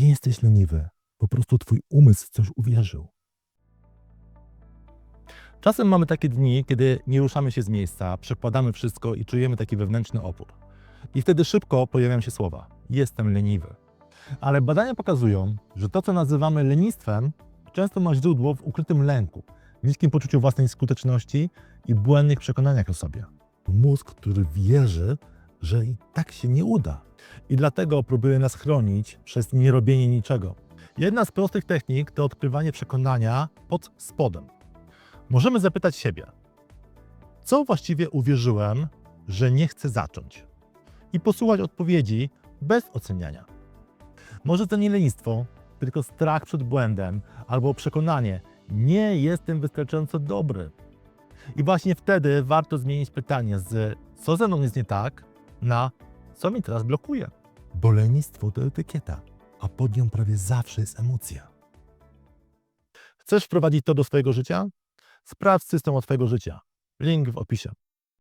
nie jesteś leniwy. Po prostu twój umysł coś uwierzył. Czasem mamy takie dni, kiedy nie ruszamy się z miejsca, przekładamy wszystko i czujemy taki wewnętrzny opór. I wtedy szybko pojawiają się słowa: Jestem leniwy. Ale badania pokazują, że to, co nazywamy lenistwem, często ma źródło w ukrytym lęku, niskim poczuciu własnej skuteczności i błędnych przekonaniach o sobie. Mózg, który wierzy, że i tak się nie uda. I dlatego próbuje nas chronić przez nierobienie niczego. Jedna z prostych technik to odkrywanie przekonania pod spodem. Możemy zapytać siebie, co właściwie uwierzyłem, że nie chcę zacząć? I posłuchać odpowiedzi bez oceniania. Może to nie lenistwo, tylko strach przed błędem albo przekonanie, nie jestem wystarczająco dobry. I właśnie wtedy warto zmienić pytanie z co ze mną jest nie tak na co mi teraz blokuje. Bo lenistwo to etykieta, a pod nią prawie zawsze jest emocja. Chcesz wprowadzić to do swojego życia? Sprawdź system od Twojego życia. Link w opisie.